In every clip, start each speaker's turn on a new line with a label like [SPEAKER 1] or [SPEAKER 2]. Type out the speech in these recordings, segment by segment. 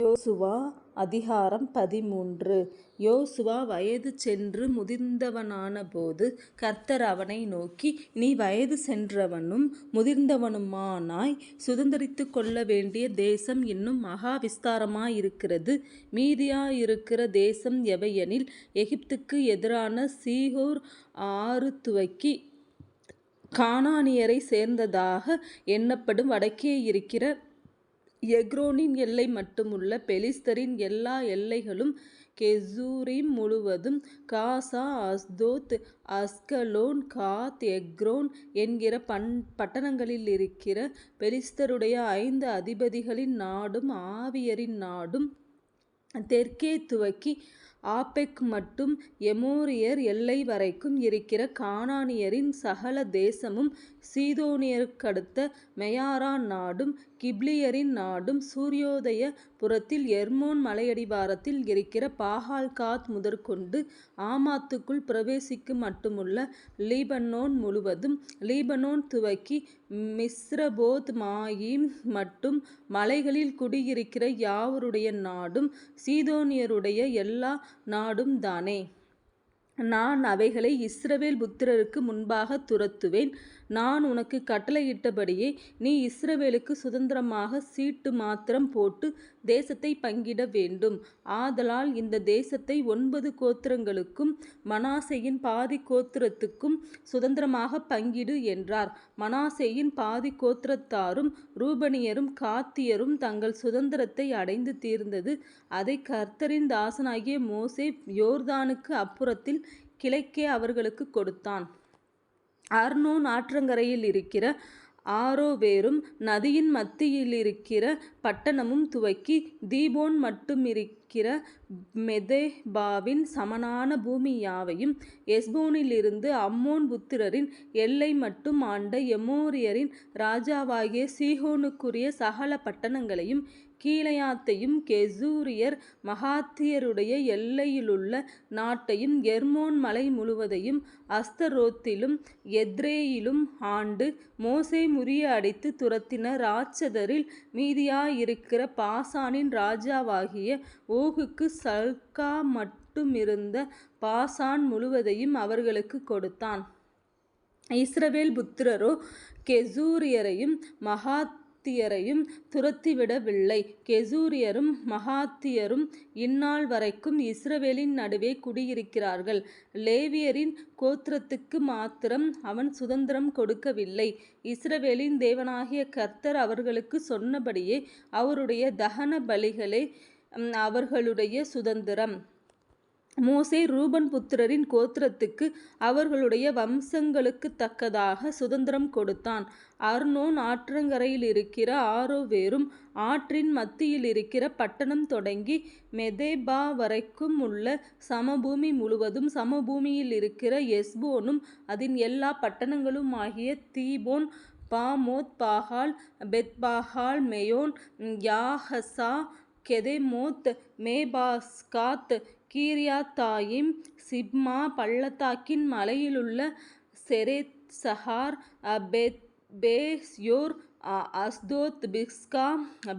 [SPEAKER 1] யோசுவா அதிகாரம் பதிமூன்று. யோசுவா வயது சென்று முதிர்ந்தவனான போது கர்த்தர் அவனை நோக்கி நீ வயது சென்றவனும் முதிர்ந்தவனுமானாய். சுதந்திரித்து கொள்ள வேண்டிய தேசம் இன்னும் மகா விஸ்தாரமாயிருக்கிறது. மீதியாயிருக்கிற தேசம் எவையெனில் எகிப்துக்கு எதிரான சீகோர் ஆறு துவக்கி கானானியரை சேர்ந்ததாக எண்ணப்படும் வடக்கே இருக்கிற எக்ரோனின் எல்லை மட்டுமுள்ள பெலிஸ்தரின் எல்லா எல்லைகளும் கெசூரிம் முழுவதும் காசா அஸ்தோத் அஸ்கலோன் காத் எக்ரோன் என்கிற பன் பட்டணங்களிலிருக்கிற பெலிஸ்தருடைய ஐந்து அதிபதிகளின் நாடும் ஆவியரின் நாடும் தெற்கே துவக்கி ஆபெக் மட்டும் எமோரியர் எல்லை வரைக்கும் இருக்கிற கானானியரின் சகல தேசமும் சீதோனியருக்கடுத்த மெயாரா நாடும் கிப்ளியரின் நாடும் சூரியோதய புறத்தில் எர்மோன் மலையடிவாரத்தில் இருக்கிற பாகால்காத் முதற்கொண்டு ஆமாத்துக்குள் பிரவேசிக்கும் மட்டுமுள்ள லீபனோன் முழுவதும் லீபனோன் துவக்கி மிஸ்ரபோத் மாயீம் மட்டும் மலைகளில் குடியிருக்கிற யாவருடைய நாடும் சீதோனியருடைய எல்லா நாடும் தானே. நான் அவைகளை இஸ்ரவேல் புத்திரருக்கு முன்பாக துரத்துவேன். நான் உனக்கு கட்டளையிட்டபடியே நீ இஸ்ரவேலுக்கு சுதந்திரமாக சீட்டு மாத்திரம் போட்டு தேசத்தை பங்கிட வேண்டும். ஆதலால் இந்த தேசத்தை ஒன்பது கோத்திரங்களுக்கும் மனாசையின் பாதி கோத்திரத்துக்கும் சுதந்திரமாக பங்கிடு என்றார். மனாசையின் பாதி கோத்திரத்தாரும் ரூபனியரும் காத்தியரும் தங்கள் சுதந்திரத்தை அடைந்து தீர்ந்தது. அதை கர்த்தரின் தாசனாகிய மோசே யோர்தானுக்கு அப்புறத்தில் கிழக்கே அவர்களுக்கு கொடுத்தான். அர்னோன் ஆற்றங்கரையில் இருக்கிற ஆரோவேரும் நதியின் மத்தியில் இருக்கிற பட்டணமும் துவக்கி தீபோன் மட்டுமிருக்கிற மெதேபாவின் சமனான பூமி யாவையும் எஸ்போனிலிருந்து அம்மோன் புத்திரரின் எல்லை மட்டும் ஆண்ட எமோரியரின் ராஜாவாகிய சீகோனுக்குரிய சகல பட்டணங்களையும் கீழையாத்தையும் கெசூரியர் மகாத்தியருடைய எல்லையிலுள்ள நாட்டையும் எர்மோன் மலை முழுவதையும் அஸ்தரோத்திலும் எத்ரேயிலும் ஆண்டு மோசே முறியடித்து துரத்தின ராட்சதரில் மீதியாய் இருக்கிற பாசானின் ராஜாவாகிய ஓகுக்கு சல்கா மட்டுமிருந்த பாசான் முழுவதையும் அவர்களுக்கு கொடுத்தான். இஸ்ரவேல் புத்திரரோ கெசூரியரையும் மகாத்தியரையும் துரத்திவிடவில்லை. கெசூரியரும் மகாத்தியரும் இந்நாள் வரைக்கும் இஸ்ரவேலின் நடுவே குடியிருக்கிறார்கள். லேவியரின் கோத்திரத்துக்கு மாத்திரம் அவன் சுதந்திரம் கொடுக்கவில்லை. இஸ்ரவேலின் தேவனாகிய கர்த்தர் அவர்களுக்கு சொன்னபடியே அவருடைய தகன பலிகளே அவர்களுடைய சுதந்திரம். மோசே ரூபன் புத்திரரின் கோத்திரத்துக்கு அவர்களுடைய வம்சங்களுக்குத்தக்கதாக சுதந்திரம் கொடுத்தான். அர்னோன் ஆற்றங்கரையில் இருக்கிற ஆரோவேரும் ஆற்றின் மத்தியில் இருக்கிற பட்டணம் தொடங்கி மெதேபா வரைக்கும் உள்ள சமபூமி முழுவதும் சமபூமியில் இருக்கிற எஸ்போனும் அதன் எல்லா பட்டணங்களுமாகிய தீபோன் பாமோத் பாகால் பெத்பாகால் மெயோன் யாகசா கெதெமோத் மேபாஸ்காத் கீரியாத்தாயிம் சிப்மா பள்ளத்தாக்கின் மலையிலுள்ள செரேத்சகார் பெத்பேஸ்யோர் அஸ்தோத் பிஸ்கா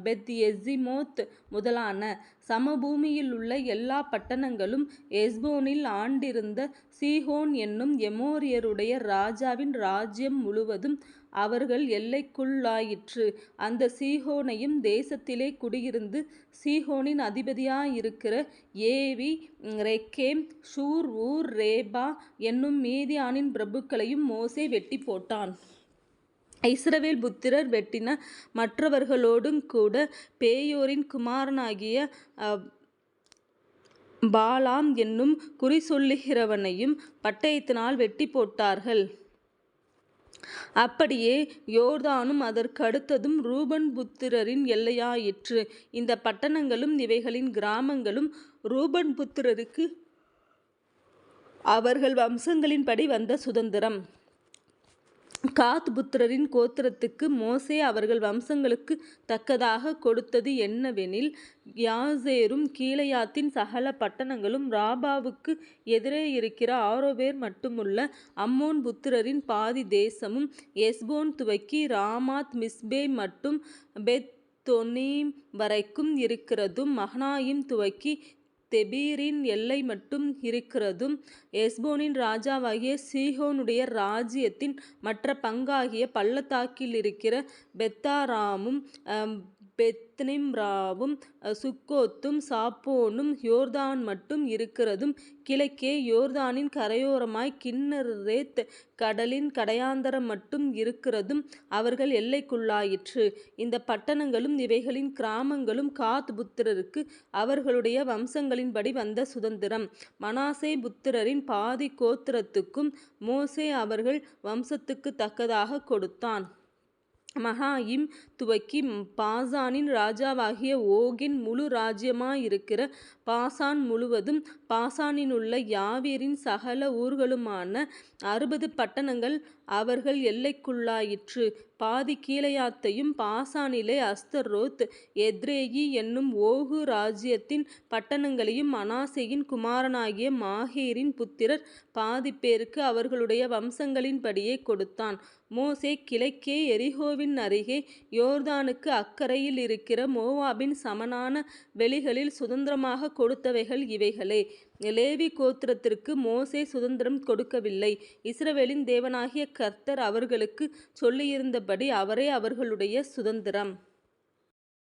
[SPEAKER 1] பெத் எசிமோத் முதலான சமபூமியில் உள்ள எல்லா பட்டணங்களும் எஸ்போனில் ஆண்டிருந்த சீஹோன் என்னும் எமோரியருடைய ராஜாவின் ராஜ்யம் முழுவதும் அவர்கள் எல்லைக்குள்ளாயிற்று. அந்த சீஹோனையும் தேசத்திலே குடியிருந்து சீஹோனின் அதிபதியாயிருக்கிற ஏவி ரெக்கேம் ஷூர் ஊர் ரேபா என்னும் மீதியானின் பிரபுக்களையும் மோசே வெட்டி போட்டான் இஸ்ரவேல் புத்திரர் வெட்டின மற்றவர்களோடும் கூட பேயோரின் குமாரனாகிய பாலாம் என்னும் குறிசொல்லுகிறவனையும் பட்டயத்தினால் வெட்டி போட்டார்கள் அப்படியே யோர்தானும் அதற்கடுத்ததும் ரூபன் புத்திரரின் எல்லையாயிற்று. இந்த பட்டணங்களும் இவைகளின் கிராமங்களும் ரூபன் புத்திரருக்கு அவர்கள் வம்சங்களின்படி வந்த சுதந்திரம். காத் புத்திரரின் கோத்திரத்துக்கு மோசே அவர்கள் வம்சங்களுக்குத் தக்கதாக கொடுத்தது என்னவெனில் யாசேரும் கீலேயாத்தின் சகல பட்டணங்களும் ராபாவுக்கு எதிரே இருக்கிற ஆரோவேர் மட்டுமுள்ள அம்மோன் புத்திரரின் பாதி தேசமும் எஸ்போன் துவக்கி ராமாத் மிஸ்பே மட்டும் பெத் தொனீம் வரைக்கும் இருக்கிறதும் மகனாயீம் துவக்கி தெபீரின் எல்லை மட்டும் இருக்கிறதும் எஸ்போனின் ராஜாவாகிய சீகோனுடைய ராஜ்யத்தின் மற்ற பங்காகிய பள்ளத்தாக்கிலிருக்கிற பெத்தாராமும் பெத்னிம்ராவும் சுக்கோத்தும் சாப்போனும் யோர்தான் மட்டும் இருக்கிறதும் கிழக்கே யோர்தானின் கரையோரமாய் கின்னரேத் கடலின் கடையாந்தரம் மட்டும் இருக்கிறதும் அவர்கள் எல்லைக்குள்ளாயிற்று. இந்தப் பட்டணங்களும் இவைகளின் கிராமங்களும் காத் புத்திரருக்கு அவர்களுடைய வம்சங்களின்படி வந்த சுதந்திரம் மனாசே புத்திரரின் பாதி கோத்திரத்துக்கும் மோசே அவர்கள் வம்சத்துக்குத் தக்கதாகக் கொடுத்தான். மகாயிம் துவக்கி பாசானின் ராஜாவாகிய ஓகின் முழு ராஜ்யமாயிருக்கிற பாசான் முழுவதும் பாசானிலுள்ள யாவீரின் சகல ஊர்களுமான அறுபது பட்டணங்கள் அவர்கள் எல்லைக்குள்ளாயிற்று. பாதி கீலேயாத்தையும் பாசானிலே அஸ்தரோத் எத்ரேயி என்னும் ஓகு ராஜ்யத்தின் பட்டணங்களையும் மனாசேயின் குமாரனாகிய மாகீரின் புத்திரர் பாதிப்பேருக்கு அவர்களுடைய வம்சங்களின்படியே கொடுத்தான். மோசே கிழக்கே எரிகோவின் அருகே யோர்தானுக்கு அக்கரையிலிருக்கிற மோவாபின் சமனான வெளிகளில் சுதந்திரமாக கொடுத்தவைகள் இவைகளே. லேவி கோத்திரத்திற்கு மோசே சுதந்திரம் கொடுக்கவில்லை. இஸ்ரவேலின் தேவனாகிய கர்த்தர் அவர்களுக்குச் சொல்லியிருந்தபடி அவரே அவர்களுடைய சுதந்திரம்